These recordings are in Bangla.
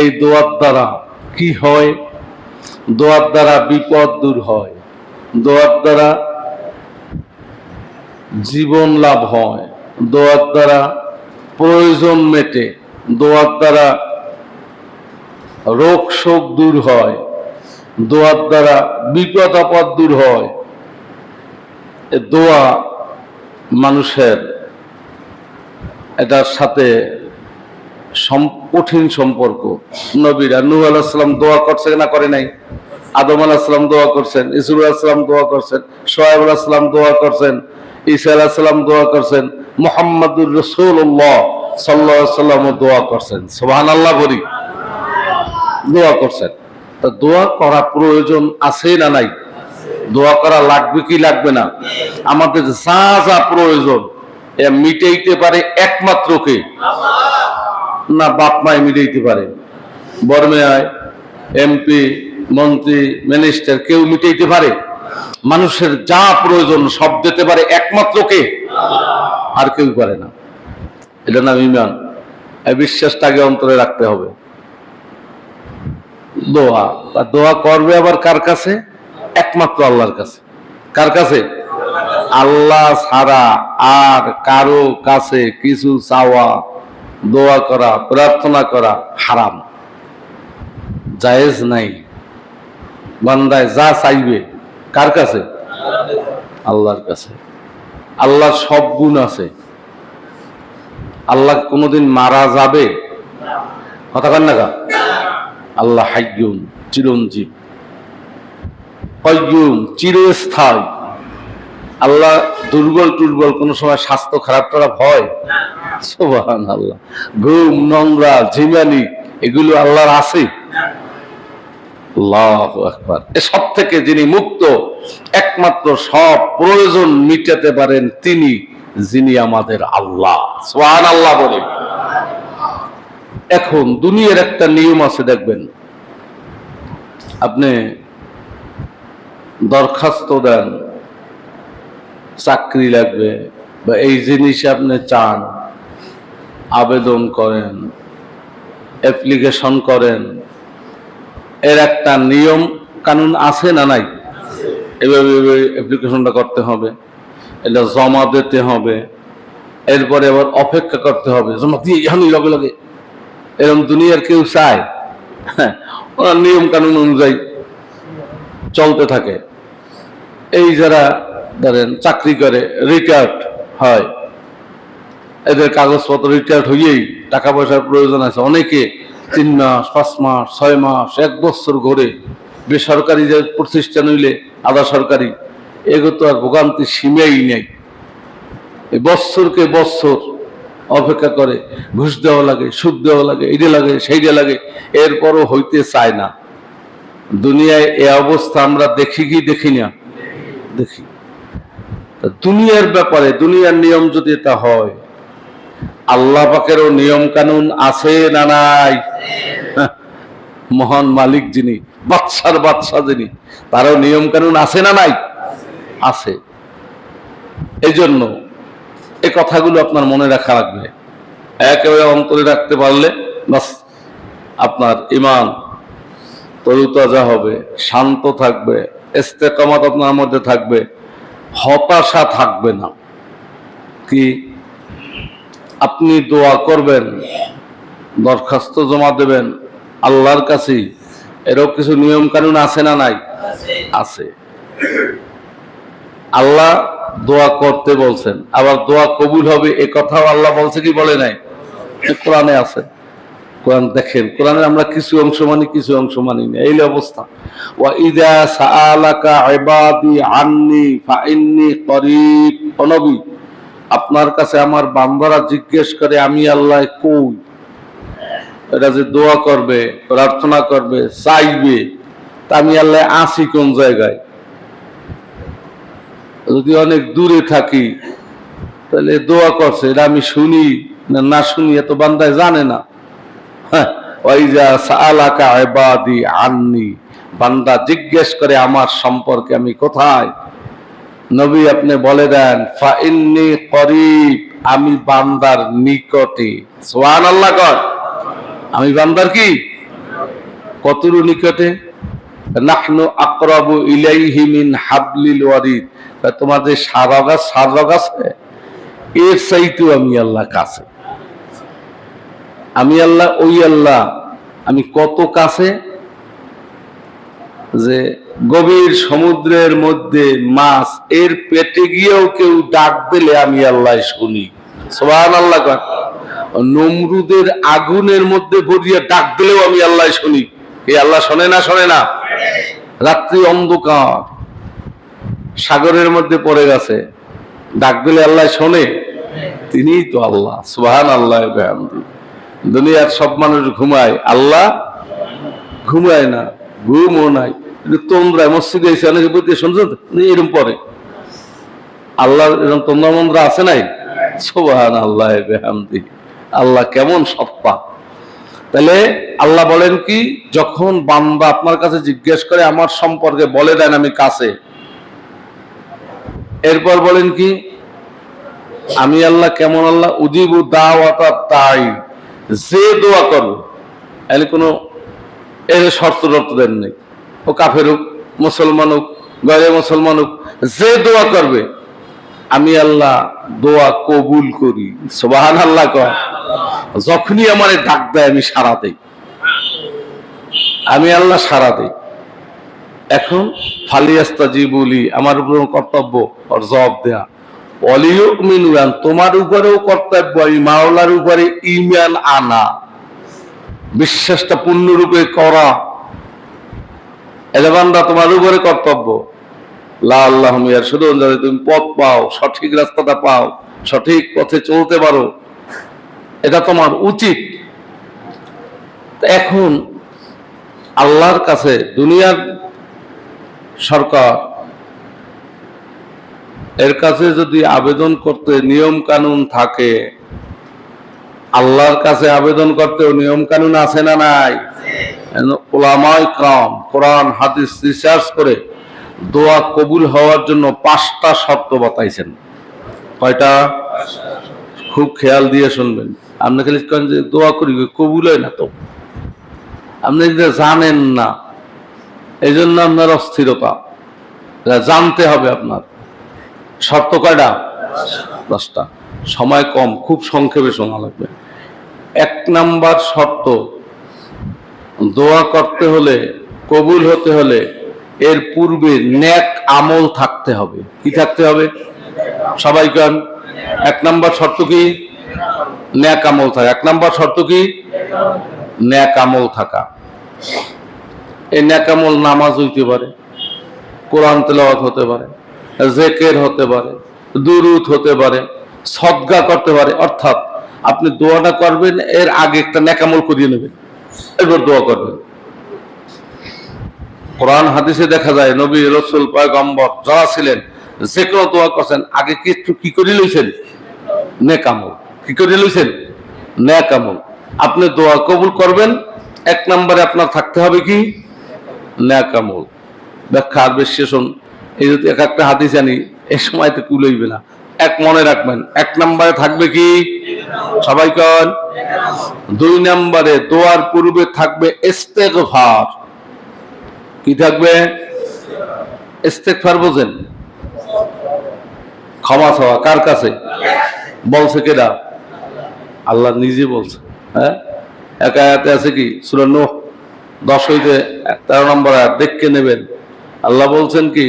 এই দোয়ার দ্বারা কি হয়? দোয়ার দ্বারা বিপদ দূর হয়। দোয়ার দ্বারা জীবন লাভ হয়। দোয়ার দ্বারা প্রয়োজন মেটে। দোয়ার দ্বারা রোগ শোক দূর হয়। দোয়ার দ্বারা বিপদ আপদ দূর হয়। দোয়া মানুষের, এটার সাথে কঠিন সম্পর্ক। নবীরা নূহ আলাহিসাম দোয়া করছে না করে নাই? আদম আলাহিসাম দোয়া করছেন ইসুর আলাহিসাম দোয়া করছেন সোহেব আলাহিসাম দোয়া করছেন, ঈসা আলাহিসাম দোয়া করছেন, মোহাম্মদুর রসুল্লাহ সাল্লাহ সাল্লাম দোয়া করছেন। সোহান আল্লাহ বলি, দোয়া করছেন। তা দোয়া করা প্রয়োজন আছে না নাই? দোয়া করা লাগবে কি লাগবে না? আমাদের যা যা প্রয়োজন, এ মিটাইতে পারে একমাত্র কে? না বাপ মায় মিটাইতে পারে। বর্মেয়ায় এমপি মন্ত্রী মিনিস্টার কেউ মিটাইতে পারে। মানুষের যা প্রয়োজন সব দিতে পারে একমাত্র কে? আর কেউ পারে না। এটা নাম ইমান। এই বিশ্বাসটা আগে অন্তরে রাখতে হবে। দোয়া। তা দোয়া করবে আবার কার কাছে? একমাত্র আল্লাহর কাছে। কার কাছে? আল্লাহ ছাড়া আর কারও কাছে কিছু চাওয়া দোয়া করা, প্রার্থনা করা হারাম। জায়েজ নাই। বান্দায় যা চাইবে, কার কাছে? আল্লাহর কাছে। আল্লাহর সব গুণ আছে। আল্লাহ কোনোদিন মারা যাবে? কথা কান না আল্লাহ হাইগুন চিরঞ্জীব। কয়ুম চিরস্থায়ী। আল্লাহ দুর্বল টুর্বল কোন সময় স্বাস্থ্য খারাপ খারাপ হয়? সোবাহান আল্লাহ ঘুম নোংরা ঝিমানি এগুলো আল্লাহর আছে? সব থেকে যিনি মুক্ত একমাত্র সব প্রয়োজন মিটাতে পারেন তিনি যিনি আমাদের আল্লাহ। সোহান আল্লাহ বলে। এখন দুনিয়ার একটা নিয়ম আছে দেখবেন। আপনি দরখাস্ত দেন চাকরি লাগবে বা এই জিনিস আপনি চান, আবেদন করেন অ্যাপ্লিকেশন করেন, এর একটা নিয়ম কানুন আছে না নাই? এভাবে অ্যাপ্লিকেশনটা করতে হবে, এটা জমা দিতে হবে, এরপরে আবার অপেক্ষা করতে হবে, জমা দিয়ে এখনই লগে লগে। এরকম দুনিয়ার কেউ চায়? হ্যাঁ ওনার নিয়ম কানুন অনুযায়ী চলতে থাকে। এই যারা ধরেন চাকরি করে রিটায়ার্ড হয়। এদের কাগজপত্র রিটায়ার্ড হইয়েই টাকা পয়সার প্রয়োজন আছে। অনেকে তিন মাস, পাঁচ মাস, ছয় মাস, এক বছর ঘরে বেসরকারি যে প্রতিষ্ঠান হইলে আধা সরকারি, এগো তো আর ভোগান্তি সীমেই নেই। বৎসরকে বৎসর অপেক্ষা করে, ঘুষ দেওয়া লাগে, সুদ দেওয়া লাগে এইটা লাগে সেইটা লাগে, এরপরও হইতে চায় না। দুনিয়ায় এ অবস্থা আমরা দেখি কি, দেখি না? দেখি। দুনিয়ার ব্যাপারে দুনিয়ার নিয়ম যদি তা হয় আল্লাহ পাকেরও নিয়ম কানুন আছে না নাই? হ্যাঁ, মহান মালিক যিনি বাদশার বাদশা যিনি তারও নিয়ম কানুন আছে না নাই? আছে। এই জন্য এই কথাগুলো আপনার মনে রাখা লাগবে। একেবারে অন্তরে রাখতে পারলে বাস আপনার ইমান তরুতাজা হবে শান্ত থাকবে ইস্তেকামাত আপনার মধ্যে থাকবে। হতাশা থাকবে না। কি? আপনি দোয়া করবেন, দরখাস্ত জমা দেবেন, আল্লাহর কাছেই। এরও কিছু নিয়ম কানুন আছে না নাই? আছে। আল্লাহ দোয়া করতে বলছেন, আবার দোয়া কবুল হবে এ কথাও আল্লাহ বলছে কি বলে নাই? কোরআনে আছে। কোরআন দেখেন কোরআনে আমরা কিছু অংশ মানি, কিছু অংশ মানি না। এই অবস্থা। ওয়া ইদা সাআলাকা ইবাদি আন্নি ফাইন্নি করিব। ও নবী, আপনার কাছে আমার বান্দারা জিজ্ঞেস করে, আমি আল্লাহ কই? এটা যে দোয়া করবে, প্রার্থনা করবে, চাইবে, তা আমি আল্লাহ আসি কোন জায়গায়? যদি অনেক দূরে থাকি, তাহলে দোয়া করছে, এটা আমি শুনি না শুনি এত বান্দায় জানে না। হ্যাঁ, ওয়াইজা সাআলাকা ইবাদি আন্নি। বান্দা জিজ্ঞেস করে আমার সম্পর্কে আমি কোথায়? নবী আপনি বলে দেন ফা ইন্নি করিব আমি বান্দার নিকটে। সুবহানাল্লাহ কর। আমি বান্দার কি? কতরু নিকটে? নাহনু আকরাবু ইলাইহি মিন হাবলিল ওয়ারিদ। তোমাদের সারা গাছ সারা গাছে এর চাইতেও আমি আল্লাহ কাছে। আমি আল্লাহ, ওই আল্লাহ। আমি কত কাছে যে গভীর সমুদ্রের মধ্যে মাছ, এর পেটে গিয়েও কেউ ডাক দিলে আমি আল্লাহ শুনি। সোহান আল্লাহ। নমরুদের আগুনের মধ্যে ভরিয়ে ডাক দিলেও আমি আল্লাহ শুনি। এই আল্লাহ শোনে না শোনে না? রাত্রি অন্ধকার। সাগরের মধ্যে পড়ে গেছে। ডাক দিলে আল্লাহ শোনে? তিনিই তো আল্লাহ। সুহান আল্লাহ দুনিয়ার সব মানুষ ঘুমায়। আল্লাহ ঘুমায় না, ঘুমও নাই। তোমরা মসজিদে এসে অনেকে শুনছেন তো? এরকম পরে আল্লাহ এরকম তোমরা মন্দ্রা আছে নাই? সোহান আল্লাহ বেহামদি। আল্লাহ কেমন সত্তা তাহলে আল্লাহ বলেন কি, যখন বান্দা আপনার কাছে জিজ্ঞেস করে, আমার সম্পর্কে বলে দেন আমি কাছে। এরপর বলেন কি, আমি আল্লাহ কেমন আল্লাহ উজিবু দাওয়াতা তাই যে দোয়া করব এর কোনো এর শর্ত টর্ত দেন নেই। ও কাফের হোক, মুসলমান হোক গরে মুসলমান হোক, যে দোয়া করবে, আমি আল্লাহ দোয়া কবুল করি। সোবাহান আল্লাহ কর যখনই আমার ডাক দেয়, আমি সারা দেই। আমি আল্লাহ সারা দেই। এখন ফালিয়াস্তা জি বলি আমার উপর কর্তব্য, ওর জবাব দেয়া। অলিও মিনুয়ান, তোমার উপরেও কর্তব্য এই মাওলার উপরে ইমান আনা। বিশ্বাসটা পূর্ণরূপে করা। এলেবান্দা তোমার উপরে কর্তব্য। লা আল্লাহ মিয়ার শুধু যাতে তুমি পথ পাও, সঠিক রাস্তাটা পাও, সঠিক পথে চলতে পারো, এটা তোমার উচিত। এখন আল্লাহর কাছে, দুনিয়ার সরকার এর কাছে যদি আবেদন করতে নিয়ম কানুন থাকে, আল্লাহর কাছে আবেদন করতেও নিয়ম কানুন আছে না নাই? ওলামায় কাম কোরআন, হাদিস রিসার্চ করে দোয়া কবুল হওয়ার জন্য পাঁচটা শর্ত বাতাইছেন। কয়টা? খুব খেয়াল দিয়ে শুনবেন। আপনি খালি করেন যে দোয়া করি কবুল হয় না তো। আপনি জানেন না এই জন্য আপনার অস্থিরতা। জানতে হবে আপনার। শর্ত কয়টা? দশটা। সময় কম, খুব সংক্ষেপে শোনা লাগবে। এক নাম্বার শর্ত, দোয়া করতে হলে, কবুল হতে হলে এর পূর্বে ন্যাক আমল থাকতে হবে। কি থাকতে হবে? সবাই কান এক নাম্বার শর্ত কি? ন্যাক আমল থাকা। এক নাম্বার শর্ত কি? ন্যাক আমল থাকা। এই ন্যাক আমল নামাজ হইতে পারে, কোরআন তেলাওয়াত হতে পারে জেকের হতে পারে, দুরুদ হতে পারে, সদগা করতে পারে, অর্থাৎ আপনি দোয়াটা করবেন, এর আগে একটা নেকামল করিয়ে নেবেন, এরপর দোয়া করবেন। কোরআন হাদিসে দেখা যায়, নবী রসুল পয়গম্বর যারা ছিলেন যে কোনো দোয়া করছেন, আগে কি একটু কি করে লইছেন? নেকামল। কি করে লইছেন? নেকামল। আপনি দোয়া কবুল করবেন, এক নম্বরে আপনার থাকতে হবে কি? নেকামল। ব্যাখ্যা আর বিশ্লেষণ এই যদি এক একটা হাদিস জানি এই সময় তো কুলইবে না। এক মনে রাখবেন, এক নম্বরে থাকবে কি? সবাই কন? দুই নম্বরে দোয়ার পূর্বে থাকবে ইস্তেগফার। কি থাকবে? ইস্তেগফার বোঝেন। ক্ষমা চাওয়া, কার কাছে? বলছে কেডা? আল্লাহ নিজে বলছে হ্যাঁ? একা আছে কি? সুরা নূহ, দশ হইতে তেরো নম্বর দেখকে নেবেন। আল্লাহ বলছেন কি,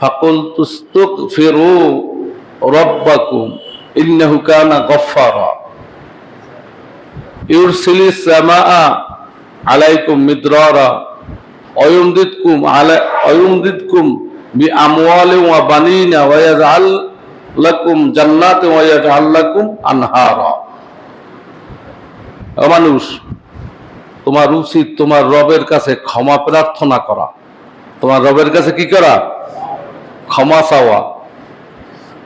ফাকুল তুস্তুক ফেরু রব্বাকুম, ইন্নাহু কানা গফফারা। ইউরসিলিস সামাআ আলাইকুম মিদরারা, অয়ুমদিদকুম আলা, অয়ুমদিদকুম বি আমওয়ালিন ওয়া বানিনা ওয়া ইয়াজআল লাকুম জান্নাতিন ওয়া ইয়াজআল লাকুম আনহারা। মানুষ, তোমার উচিত তোমার রবের কাছে ক্ষমা প্রার্থনা করা। তোমার রবের কাছে কি করা? ক্ষমা চাওয়া।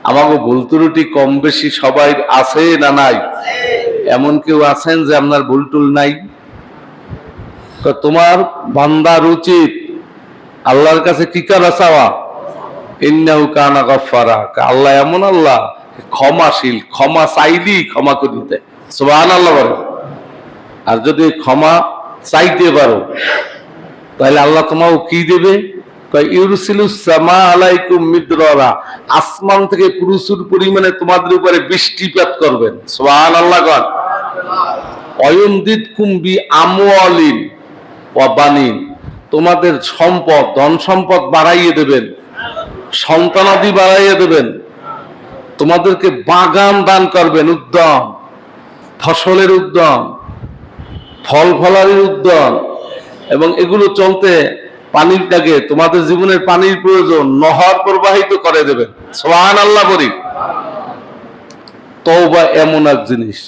আমাকে ভুল ত্রুটি কম বেশি সবাই আছে না নাই? এমন কেউ আছেন যে আপনার ভুল টুল নাই? তো তোমার বান্দার উচিত আল্লাহর কাছে কি করা চাওয়া? ইন্নাহু কানা গফফারা। আল্লাহ এমন আল্লাহ, ক্ষমাশীল, ক্ষমা চাইলি ক্ষমা করে দিতে সুবহানাল্লাহ বলে। আর যদি ক্ষমা চাইতে পারো তাহলে আল্লাহ তোমাকে কি দেবে? আসমান থেকে প্রচুর পরিমাণে তোমাদের উপরে বৃষ্টিপাত করবেন। সুবহানাল্লাহ গণ অয়ন্দিত কুম্বি আমওয়ালিন ওয়া বানিন। তোমাদের সম্পদ, ধন সম্পদ বাড়াইয়ে দেবেন। সন্তানাদি বাড়াইয়ে দেবেন। তোমাদেরকে বাগান দান করবেন উদ্যম ফসলের উদ্যম ফল ফলারির উদ্যম এবং এগুলো চলতে পানির লাগে তোমাদের জীবনের পানির প্রয়োজন নহর প্রবাহিত করে দেবেন সোহান আল্লাহ বলি। তওবা এমন এক জিনিস।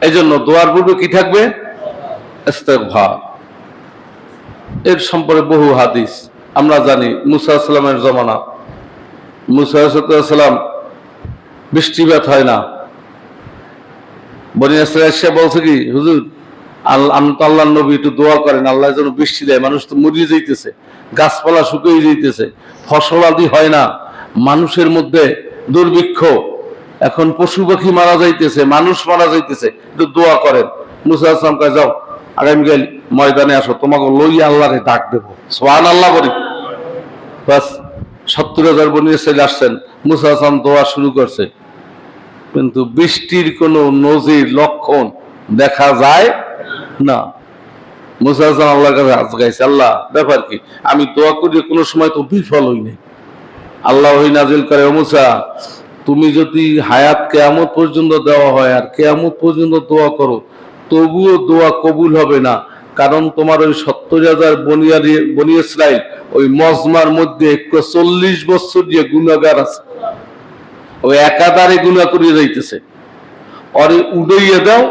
এই জন্য দোয়ার পূর্বে কি থাকবে? এর সম্পর্কে বহু হাদিস। আমরা জানি মুসা সাল্লামের জমানা। মুসা সাল্লাম বৃষ্টিপাত হয় না। বনি বলছে কি, হুজুর আল্লাহ নবী, একটু দোয়া করেন, আল্লাহ যেন বৃষ্টি দেয়, মানুষ তো মরিয়ে যাইতেছে, গাছপালা শুকিয়ে যাইতেছে, ফসল আদি হয় না, মানুষের মধ্যে দুর্ভিক্ষ, এখন পশু পাখি মারা যাইতেছে, মানুষ মারা যাইতেছে, একটু দোয়া করেন। মুসা আসলাম কয়, যাও আগামীকাল ময়দানে আসো, তোমাকে লই আল্লাহরে ডাক দেবো। সোহান আল্লাহ বলি বাস, সত্তর হাজার বনিয়ে ছেলে আসছেন, মুসা আসলাম দোয়া শুরু করছে। কিন্তু বৃষ্টির কোনো নজির, লক্ষণ দেখা যায় না। মুসা হাসান আল্লাহর কাছে হাত গাইছে আল্লাহ, ব্যাপার কি? আমি দোয়া করি, কোনো সময় তো বিফল হই নাই। আল্লাহ নাজিল করে মুসা, তুমি যদি হায়াত কেয়ামত পর্যন্ত দেওয়া হয় আর কেয়ামত পর্যন্ত দোয়া করো, তবুও দোয়া কবুল হবে না। কারণ তোমার ওই সত্তর হাজার বনিয়ারি বনি ইসরাইল ওই মজমার মধ্যে চল্লিশ বছর দিয়ে গুণাগার আছে ওই একাধারে গুণা করিয়ে যাইতেছে। অরে উড়াইয়ে দাও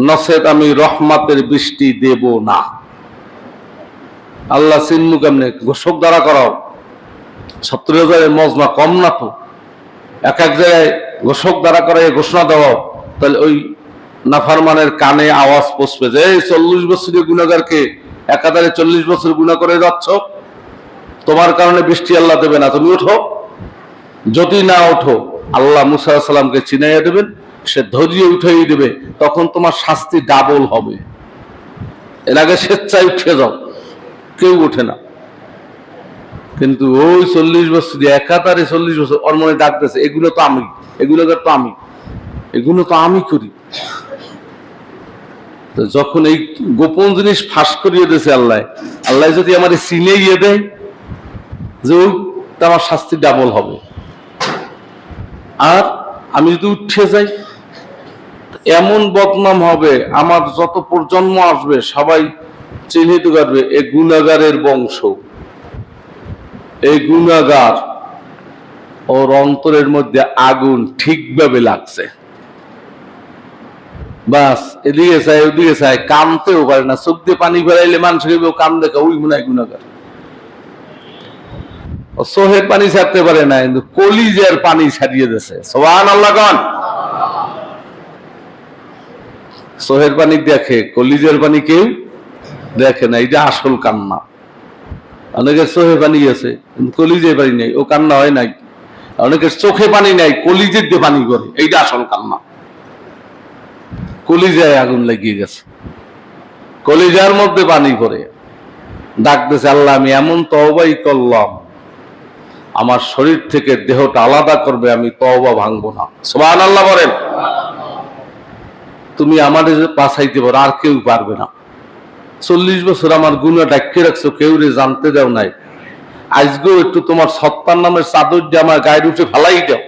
নসেদ আমি রহমাতের বৃষ্টি দেব না। আল্লাহ সিনমু কেমনে? ঘোষক দ্বারা করাও। সত্তর হাজারের মজমা কম না তো? এক এক জায়গায় ঘোষক দ্বারা করাই ঘোষণা দেওয়াও। তাহলে ওই নাফারমানের কানে আওয়াজ পৌঁছবে যে, এই চল্লিশ বছরের গুণাগারকে একাধারে চল্লিশ বছর গুণা করে যাচ্ছ? তোমার কারণে বৃষ্টি আল্লাহ দেবে না। তুমি ওঠো যদি না ওঠো আল্লাহ মুসা চিনাইয়া দেবেন। সে ধৈর্য উঠাই দেবে, তখন তোমার শাস্তি ডাবল হবে। এর আগে স্বেচ্ছায় উঠে যাও কেউ ওঠে না। কিন্তু ওই চল্লিশ বছর একাতারে চল্লিশ বছর ওর মনে ডাকতেছে, এগুলো তো আমি, এগুলো তো আমি, এগুলো তো আমি করি। তো যখন এই গোপন জিনিস ফাঁস করিয়ে দিয়েছে আল্লাহ আল্লাহ যদি আমার সিনে ইয়ে দেয় যে আমার শাস্তি ডাবল হবে। আর আমি যদি উঠে যাই এমন বদনাম হবে, আমার যত প্রজন্ম আসবে সবাই চিহ্নিত করবে, এ গুণাগারের বংশ। এই গুণাগার ওর অন্তরের মধ্যে আগুন ঠিকভাবে লাগছে। বাস, এদিকে চাই, ওদিকে চাই কামতেও পারে না, চোখ দিয়ে পানি ফেলাইলে মানুষ কাম দেখা ওই মনে হয় গুণাগার। ও পানি ছাড়তে পারে না, কিন্তু কলিজের পানি ছাড়িয়ে দিয়েছে সোহান আল্লাহ সোহের পানি দেখে, কলিজের পানি কেউ দেখে না এটা আসল কান্না। অনেকের চোখে পানি আছে কলিজের পানি নেই, ও কান্না হয় নাই। অনেকের চোখে পানি নাই কলিজের দিয়ে পানি করে এইটা আসল কান্না। কলিজায় আগুন লাগিয়ে গেছে। কলিজার মধ্যে পানি করে ডাকতেছে, আল্লাহ, আমি এমন তহবাই করলাম, আমার শরীর থেকে দেহটা আলাদা করবে, আমি তওবা ভাঙবো না। সোমান আল্লাহ বলেন। তুমি আমাদের বাঁচাইতে পারো, আর কেউ পারবে না। চল্লিশ বছর আমার গুণা ডাক্কে রাখছো, কেউ রে জানতে দাও নাই। আজকেও একটু তোমার সত্তার নামের চাদর দিয়ে আমার গায়ের উঠে ফেলাই দাও।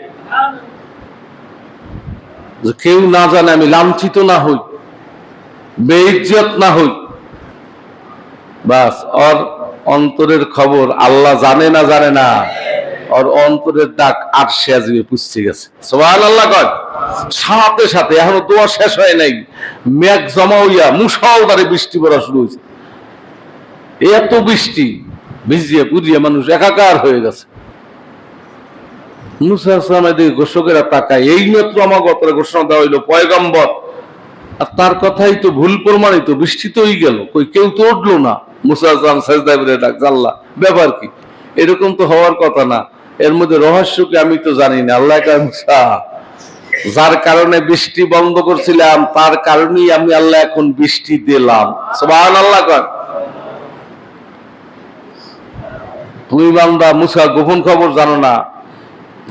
কেউ না জানে আমি লাঞ্ছিত না হই, বেইজ্জত না হই। বাস, ওর অন্তরের খবর আল্লাহ জানে না জানে না, ওর অন্তরের ডাক আর সে আজকে পুষছে গেছে। সোহান আল্লাহ কয়। সাথে সাথে, এখনও দোয়া শেষ হয় নাই। মেঘ জমা হইয়া মুসলধারে বৃষ্টি পড়া শুরু হয়েছে এত বৃষ্টি, ভিজিয়ে পুজিয়ে মানুষ একাকার হয়ে গেছে। ঘোষকেরা তাকায়, এই মাত্র আমার গতরে ঘোষণা দেওয়া হইল, পয়গম্বর। আর তার কথাই তো ভুল প্রমাণিত, বৃষ্টি তো গেল, কই কেউ তো উঠল না। মুসা জাল্লা ব্যাপার কি? এরকম তো হওয়ার কথা না। এর মধ্যে রহস্য কি আমি তো জানি না। আল্লাহ যার কারণে বৃষ্টি বন্ধ করছিলাম, তার কারণেই আমি আল্লাহ এখন বৃষ্টি দিলাম। আল্লাহ কর। তুমি বান্দা, মুসা, গোপন খবর জানো না?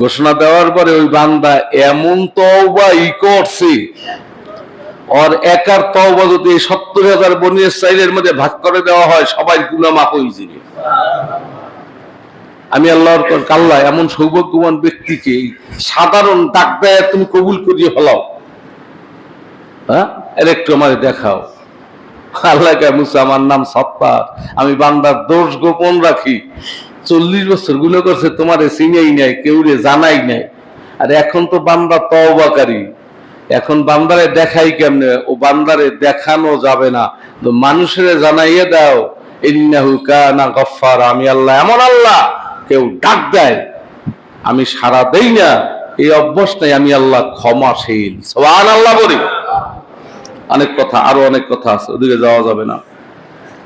ঘোষণা দেওয়ার পরে ওই বান্দা এমন তওবা ই করছে, ওর একার তওবা যদি সত্তর হাজার সাইলের মধ্যে ভাগ করে দেওয়া হয়, সবাই গুনা মাপ হয়ে যাবে। আমি আল্লাহর কাল্লা এমন সৌভাগ্যবান ব্যক্তিকে সাধারণ ডাক দেয় তুমি কবুল করিয়ে ফেলাও। হ্যাঁ? একটু আমারে দেখাও। আল্লাহ মুসা, আমার নাম সত্তার। আমি বান্দার দোষ গোপন রাখি। চল্লিশ বছরগুলো করছে, তোমারে চিনেই নাই, কেউ রে জানাই নাই। আর এখন তো বান্দা তওবাকারী। এখন বান্দারে দেখাই কেমনে? ও বান্দারে দেখানো যাবে না। তো মানুষের জানাইয়ে দাও, ইন্নাহু কানা গফফার। আমি আল্লাহ, এমন আল্লাহ কেউ ডাক দেয়, আমি সারা দেই না, এই অভ্যাস নাই আমি আল্লাহ ক্ষমাশীল। সোহান আল্লাহ বলি। অনেক কথা, আরও অনেক কথা আছে, ওদিকে যাওয়া যাবে না।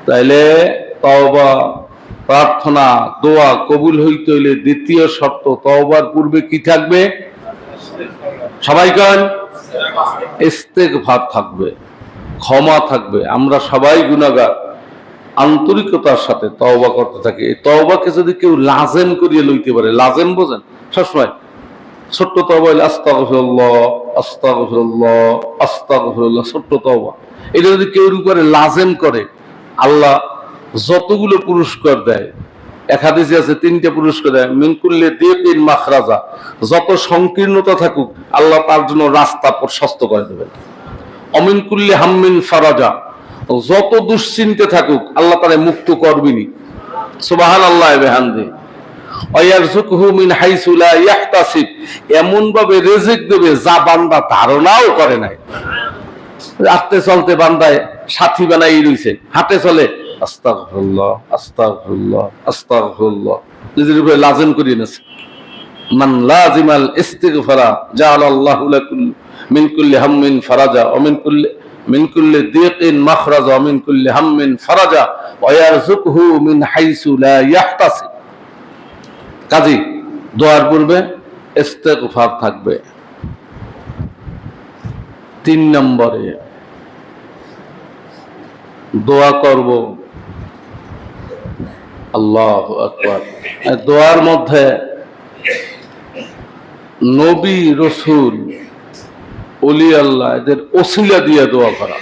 তাইলে তওবা, প্রার্থনা, দোয়া কবুল হইতে হইলে দ্বিতীয় শর্ত, তওবার পূর্বে কি থাকবে? সবাই কেন? ইস্তেক ভাব থাকবে, ক্ষমা থাকবে। আমরা সবাই গুনাহগার। আন্তরিকতার সাথে তওবা করতে থাকে। এই তওবাকে যদি কেউ লাজেম করিয়ে লইতে পারে, লাজেম বোঝেন? সবসময়, ছোট্ট তওবা হইলে আস্তাগফিরুল্লাহ আস্তাগফিরুল্লাহ আস্তাগফিরুল্লাহ ছোট্ট তওবা। এটা যদি কেউ উপরে লাজেম করে, আল্লাহ যতগুলো পুরস্কার দেয়, এক হাদিসে আছে, তিনটে পুরস্কার দেয় মিনকুল্লে দিয়ে তিন মাখরাজা যত সংকীর্ণতা থাকুক, আল্লাহ তার জন্য রাস্তা প্রশস্ত করে দেবেন। অমিন কুল্লি হাম্মিন ফারাজা যত দুশ্চিন্তে থাকুক, আল্লাহ তারা মুক্ত করবিনি। সুবাহান আল্লাহ বেহান্দি মিন এমন ভাবে রেজেক দেবে যা বান্দা ধারণাও করে নাই। আস্তে চলতে বান্দায় সাথী বানাই রইছে হাতে চলে। আস্তাগফিরুল্লাহ আস্তাগফিরুল্লাহ আস্তাগফিরুল্লাহ। করিয়ে মান ফারাজা, ওয়া মিন মাখরাজা ওয়া মিন কুল্লি হাম্মিন ফারাজা, ওয়া ইয়ারযুকহু মিন হাইসু লা ইয়াহতাসিব। কাজী, দোয়ার পূর্বে ইস্তেগফার থাকবে। তিন নম্বরে, দোয়া করব। আল্লাহ দোয়ার মধ্যে নবী রসুল অলি আল্লাহ, এদের ওসিলা দিয়ে দোয়া করা।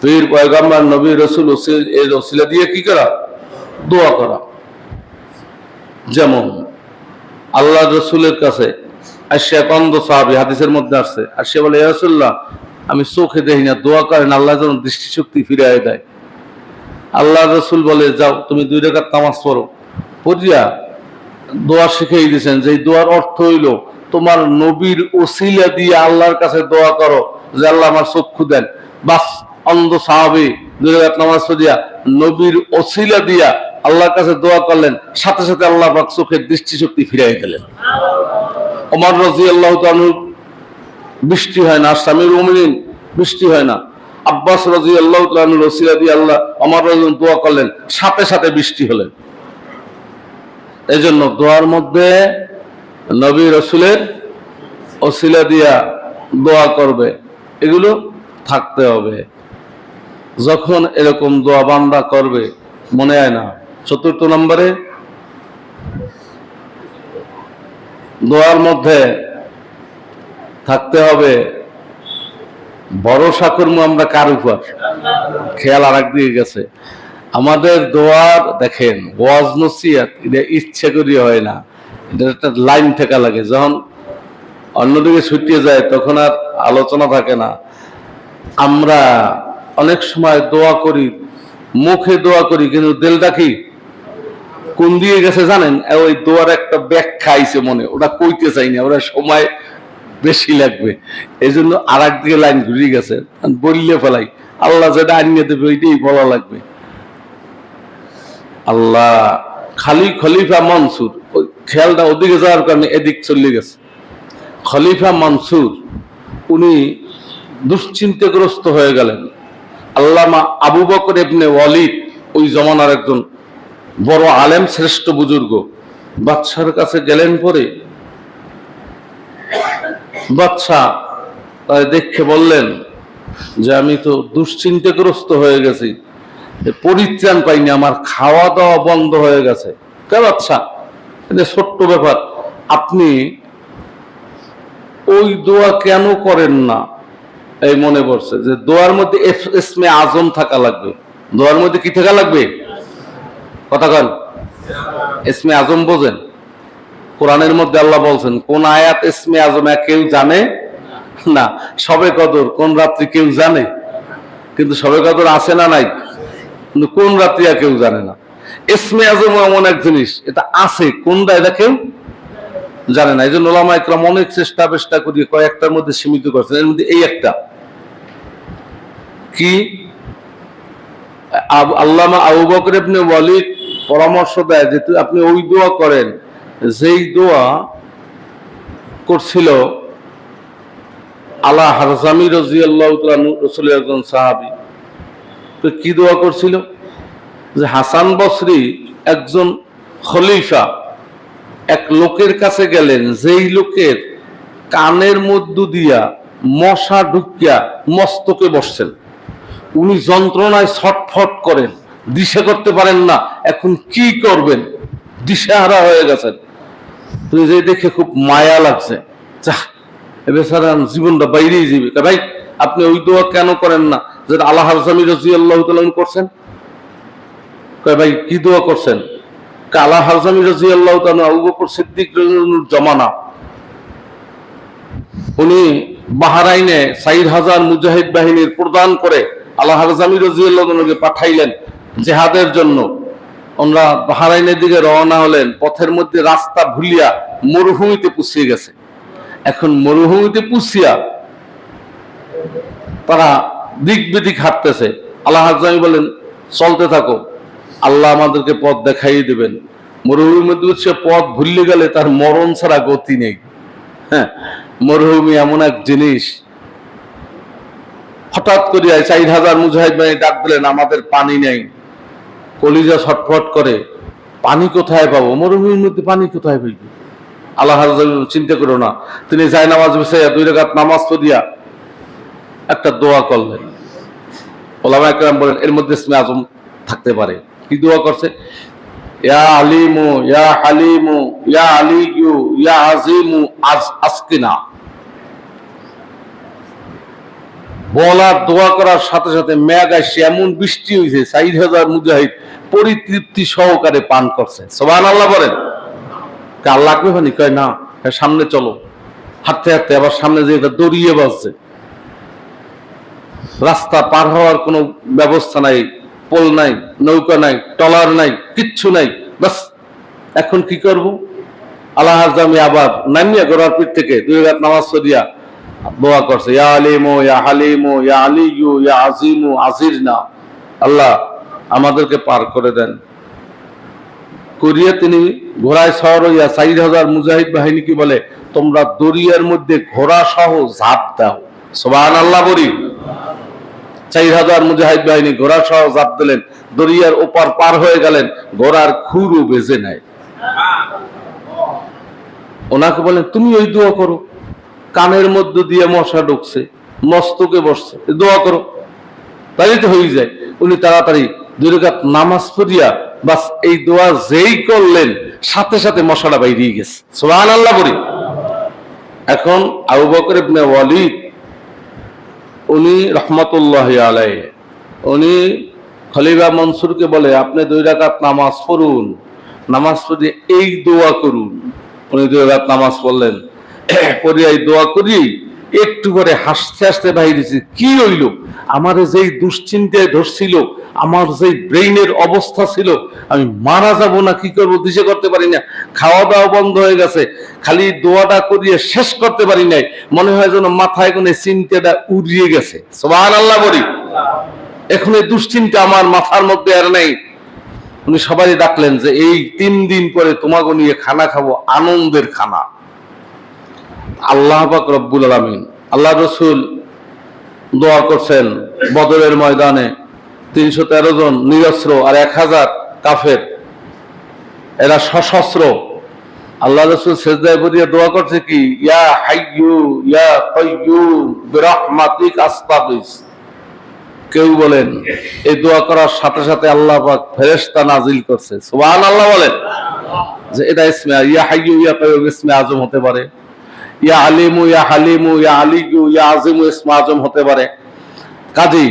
পীর পয়গাম্বার, নবী রসুল ওসিল এর ওসিলা দিয়ে কি করা? দোয়া করা। যেমন আল্লাহ রসুলের কাছে আসিয়া কন্দ সাহাবি হাদিসের মধ্যে আসছে সে বলে রসুল্লাহ আমি চোখে দেখি না, দোয়া করেন, আল্লাহ যেন দৃষ্টিশক্তি ফিরিয়ে দেয়। আল্লাহ রসুল বলে, যাও, তুমি দুই রেখার তামাজ পড়ো। পড়িয়া দোয়া শিখেই দিয়েছেন যে দোয়ার অর্থ হইল তোমার নবীর ওসিলা দিয়ে আল্লাহর কাছে দোয়া করো, যে আল্লাহ আমার চক্ষু দেন। বাস, অন্ধ সাহাবি নামাজ নবীর ওসিলা দিয়া আল্লাহর কাছে দোয়া করলেন, সাথে সাথে আল্লাহ পাক চোখের দৃষ্টিশক্তি ফিরাই দিলেন। ওমর রাজি আল্লাহ বৃষ্টি হয় না স্বামীর উমিন বৃষ্টি হয় না। আব্বাস রাজি আল্লাহ রসিলা দিয়ে আল্লাহ অমর রাজন দোয়া করলেন, সাথে সাথে বৃষ্টি হলেন। এই জন্য দোয়ার মধ্যে নবী রসুলের অশিলা দিয়া দোয়া করবে, এগুলো থাকতে হবে। যখন এরকম দোয়া বান্দা করবে, মনে হয় না। চতুর্থ নম্বরে, দোয়ার মধ্যে থাকতে হবে ভরসা করব আমরা কার উপর? খেয়াল আর দিকে গেছে। আমাদের দোয়ার, দেখেন ওয়াজ নসিয়াত ইচ্ছে করি হয় না। একটা লাইন ঠেকা লাগে, যখন অন্যদিকে ছুটিয়ে যায়, তখন আর আলোচনা থাকে না। আমরা অনেক সময় দোয়া করি, মুখে দোয়া করি, কিন্তু দিলটা কি? কোন দিয়ে গেছে জানেন? ওই দোয়ার একটা ব্যাখ্যা আইছে মনে, ওটা কইতে চাই না ওরা সময় বেশি লাগবে। এই জন্য আর একদিকে লাইন ঘুরিয়ে গেছে, বললে ফেলাই। আল্লাহ যেটা আনিয়ে দেবে, ওইটাই বলা লাগবে। আল্লাহ খালি খলিফা মনসুর খেয়ালটা ওদিকে যাওয়ার কারণে এদিক চলে গেছে। খলিফা মানসুর, উনি দুশ্চিন্তাগ্রস্ত হয়ে গেলেন। আল্লামা আবু বকর ইবনে ওয়ালিদ, ওই জমানার একজন বড় আলেম, শ্রেষ্ঠ বুজুর্গ, বাদশার কাছে গেলেন পরে বাদশাহ তাই দেখে বললেন যে, আমি তো দুশ্চিন্তাগ্রস্ত হয়ে গেছি, পরিত্রাণ পাইনি, আমার খাওয়া দাওয়া বন্ধ হয়ে গেছে। কে আচ্ছা ছোট্ট ব্যাপার, আপনি ওই দোয়া কেন করেন না? এই মনে পড়ছে যে দোয়ার মধ্যে এস- ইসমে আজম থাকা লাগবে। দোয়ার মধ্যে কি থাকা লাগবে? কথা কন। ইসমে আজম বোঝেন। কোরআনের মধ্যে আল্লাহ বলছেন, কোন আয়াত ইসমে আজম কেউ জানে? না। সবে কদর কোন রাত্রি কেউ জানে? কিন্তু সবে কদর আছে না নাই? কিন্তু কোন রাত্রি আর কেউ জানে না? ইসমে আজম এমন এক জিনিস, এটা আছে, কোনটা এটা কেউ জানে না। এই জন্য ওলামা একরাম অনেক চেষ্টা পেষ্টা করিয়ে কয়েকটার মধ্যে সীমিত করছেন। এর মধ্যে এই একটা। কি? আল্লামা আবু বকর ইবনে ওয়ালিদ পরামর্শ দেয় যে আপনি ওই দোয়া করেন, যেই দোয়া করছিল আলা হারজামি রাজিয়াল্লাহু রাসূলের একজন সাহাবী। তো কি দোয়া করছিল? যে হাসান বসরি একজন খলিফা। এক লোকের কাছে গেলেন, যেই লোকের কানের মধ্য দিয়া মশা ঢুকিয়া মস্তকে বসছেন। উনি যন্ত্রণায় ছটফট করেন, দিশে করতে পারেন না, এখন কি করবেন? দিশাহারা হয়ে গেছেন। যে দেখে খুব মায়া লাগছে। এ বেচারা জীবনটা বাইরেই যাবে। ভাই, আপনি ওই দোয়া কেন করেন না? যেটা আল্লাহ রাজি আল্লাহ করছেন? কয়, ভাই, কি দোয়া করছেন? কালা হারজামি রাজি আল্লাহ আবু বকর সিদ্দিক জমানা। উনি বাহারাইনে সাইর হাজার মুজাহিদ বাহিনীর প্রদান করে আল্লাহ হারজামি রাজি আল্লাহকে পাঠাইলেন জেহাদের জন্য। ওনারা বাহারাইনের দিকে রওনা হলেন, পথের মধ্যে রাস্তা ভুলিয়া মরুভূমিতে পুষিয়ে গেছে। এখন মরুভূমিতে পুষিয়া তারা দিক বিদিক হাঁটতেছে। আল্লাহ হাজামি বলেন, চলতে থাকো। আল্লাহ আমাদেরকে পথ দেখাই দেবেন। মরুভূমির মধ্যে হচ্ছে পথ ভুললে গেলে তার মরণ ছাড়া গতি নেই। হ্যাঁ মরুভূমি এমন এক জিনিস। হঠাৎ করিয়া চার হাজার মুজাহিদ ভাই ডাক দিলেন, আমাদের পানি নেই। কলিজা ছটফট করে, পানি কোথায় পাবো? মরুভূমির মধ্যে পানি কোথায় পাইবে? আল্লাহ চিন্তা করো না। তিনি যাই নামাজ বসে দুই রেখাত নামাজ পড়িয়া একটা দোয়া করলেন। ওলামা একরাম বলেন, এর মধ্যে ইসমে আজম থাকতে পারে। কি দোয়া করছে? ইয়া আলিমু ইয়া হালিমু ইয়া ইয়া আজিমু আজ বলার দোয়া করার সাথে সাথে আসছে এমন বৃষ্টি হয়েছে হাজার মুজাহিদ পরিতৃপ্তি সহকারে পান করছে। সোবান আল্লাহ বলেন কার লাগবে কয় না হ্যাঁ, সামনে চলো। হাঁটতে হাঁটতে আবার সামনে যে এটা দড়িয়ে বাজছে। রাস্তা পার হওয়ার কোনো ব্যবস্থা নাই। পোল নাই, নৌকা নাই টলার নাই, কিচ্ছু নাই, বাস। এখন কি করব? আল্লাহ জামি আবার নামিয়া গোড়ার পিঠ থেকে দুই রাত নামাজ পড়িয়া দোয়া করছে। ইয়া আলিমু, ইয়া হালিমু, ইয়া আলিয়ু, ইয়া আজিমু আজির না আল্লাহ আমাদেরকে পার করে দেন। করিয়া তিনি ঘোড়ায় শহর হইয়া চার হাজার মুজাহিদ বাহিনী কি বলে, তোমরা দরিয়ার মধ্যে ঘোড়া সহ ঝাঁপ দাও। সোবান আল্লাহ বলি। চার হাজার মুজাহিদ বাহিনী ঘোড়া সহ ঝাঁপ দিলেন, দরিয়ার ওপার পার হয়ে গেলেন, ঘোড়ার বেজে নেয়। ওনাকে বলেন তুমি ওই দোয়া করো, কানের মধ্য দিয়ে মশা ঢুকছে, মস্তকে বসছে দোয়া করো। তাই তো হয়ে যায়। উনি তাড়াতাড়ি দুই রাকাত নামাজ পড়িয়া বাস এই দোয়া যেই করলেন, সাথে সাথে মশাটা বাইরিয়ে গেছে। সোহান আল্লাহ এখন আবু বকর ইবনে ওয়ালিদ উনি রহমতুল্লাহ আলাই উনি খলিফা মনসুরকে বলে, আপনি দুই রাকাত নামাজ পড়ুন। নামাজ পড়িয়ে এই দোয়া করুন। উনি দুই রাত নামাজ পড়লেন। পড়ে এই দোয়া করি একটু করে হাসতে হাসতে বাইরেছি কি হইল? আমার যেই দুশ্চিন্তায় ধরছিল, আমার যেই ব্রেইনের অবস্থা ছিল, আমি মারা যাব না, কি করব, দিশে করতে পারি না। খাওয়া দাওয়া বন্ধ হয়ে গেছে, খালি দোয়াটা করিয়ে শেষ করতে পারি নাই। মনে হয় যেন মাথায় কোনো চিন্তাটা উড়িয়ে গেছে। সোহান আল্লাহ বলি। এখন এই দুশ্চিন্তা আমার মাথার মধ্যে আর নেই। উনি সবাই ডাকলেন যে, এই তিন দিন পরে তোমাকে নিয়ে খানা খাব, আনন্দের খানা। আল্লাহ পাক রব্বুল আলমিন, আল্লাহ রসুল দোয়া করছেন বদরের ময়দানে তিনশো তেরো জন নিরস্ত্র আর এক হাজার কাফের। এরা সশস্ত্র। আল্লাহ রসুল সেজদায় বলিয়া দোয়া করছে কি, ইয়া হাইয়ু ইয়া কাইয়ুম বিরহমাতিক আস্তাগিস কেউ বলেন, এই দোয়া করার সাথে সাথে আল্লাহ পাক ফেরেশতা নাজিল করছে। সুবহান আল্লাহ বলেন যে, এটা ইসমে, ইয়া হাইয়ু ইয়া কাইয়ুম ইসমে আজম হতে পারে। ইয়া আলিমু, ইয়া হালিমু, ইয়া আলিগু ইয়া আজিমু ইসমে আজম হতে পারে। কাজেই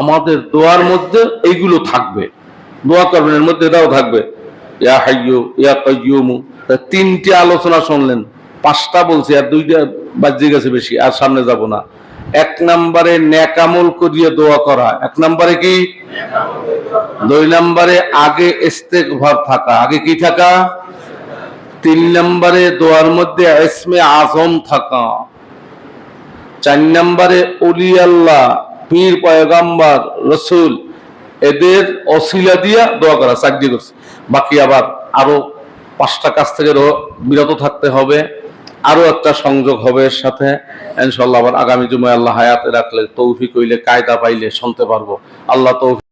আমাদের দোয়ার মধ্যে এইগুলো থাকবে। দোয়া করবেন মধ্যে এটাও থাকবে। ইয়া হাইয়ু, ইয়া কাইয়ুমু। তা তিনটে আলোচনা শুনলেন। পাঁচটা বলছি, আর দুইটা বাজে গেছে বেশি, আর সামনে যাব না। এক নম্বরে ন্যাকামল করিয়ে দোয়া করা। এক নম্বরে কি? দুই নম্বরে আগে ইস্তেকভার থাকা। আগে কি থাকা? তিন নম্বরে দোয়ার মধ্যে ইসমে আজম থাকা। চার নম্বরে অলি আল্লাহ, পীর পয়গাম্বার, রসুল, এদের অশিলা দিয়া দোয়া করা, চাকরি করছে। বাকি আবার আরও পাঁচটা কাছ থেকে বিরত থাকতে হবে, আরও একটা সংযোগ হবে এর সাথে। ইনশাল্লাহ আবার আগামী জুমায় আল্লাহ হায়াতে রাখলে, তৌফিক হইলে, কায়দা পাইলে শুনতে পারব। আল্লাহ তৌফিক